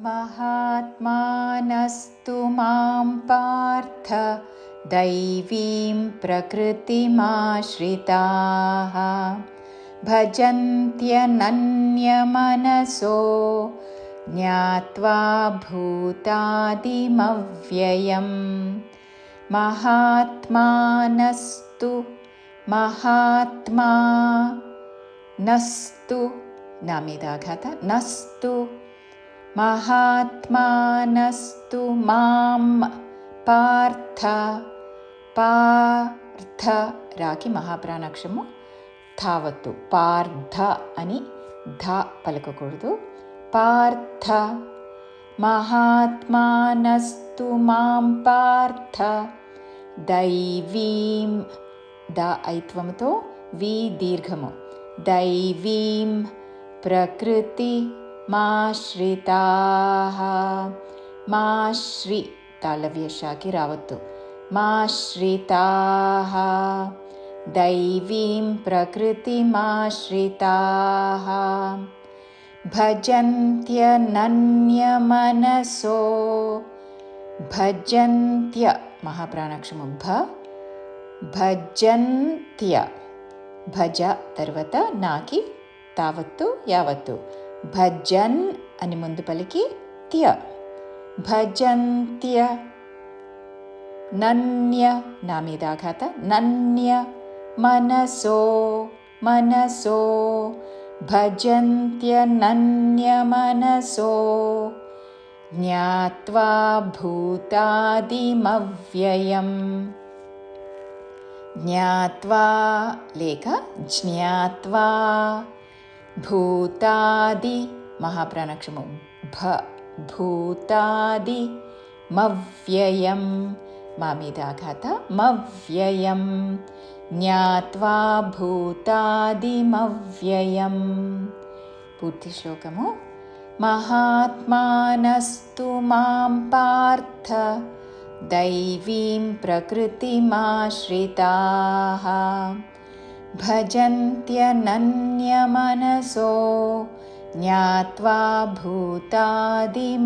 महात्मानस्तु मां पार्थ दैवीं प्रकृतिमाश्रिताः। भजन्त्यनन्यमनसो ज्ञात्वा भूतादिमव्ययम्। महात्मानस्तु महात्मा नस्तु नामिदाघात नस्तु महात्मानस्तु मां पार्थ पार्थ राकि महाप्राणाक्षरमु धावतु पार्थ अनि ध पलककूडदु पार्थ महात्मानस्तु मां पार्थ दैवीं द ऐत्वमुतो वि दीर्घमु दैवीं प्रकृतिमाश्रिताः माश्रि तालव्यशाकि रावतु माश्रिताः। दैवीं प्रकृतिमाश्रिताः। भजन्त्यनन्यमनसो। भजन्त्य महाप्राणाक्षरं भ भजन्त्य। भज तर्वत नाकि तावत्तु यावत्तु भजन् अनि मुन्दु पलिकि त्य भजन्त्य नन्य नामिदाघात नन्य मनसो मनसो भजन्त्यनन्यमनसो ज्ञात्वा भूतादिमव्ययम् ज्ञात्वा लेख ज्ञात्वा भूतादि महाप्राणक्षमो भ भूतादिमव्ययं मामिदाघात मव्ययं ज्ञात्वा भूतादिमव्ययम् पूर्तिश्लोकमु महात्मानस्तु मां पार्थ दैवीं प्रकृतिमाश्रिताः भजन्त्यनन्यमनसो ज्ञात्वा भूतादिमव्ययम्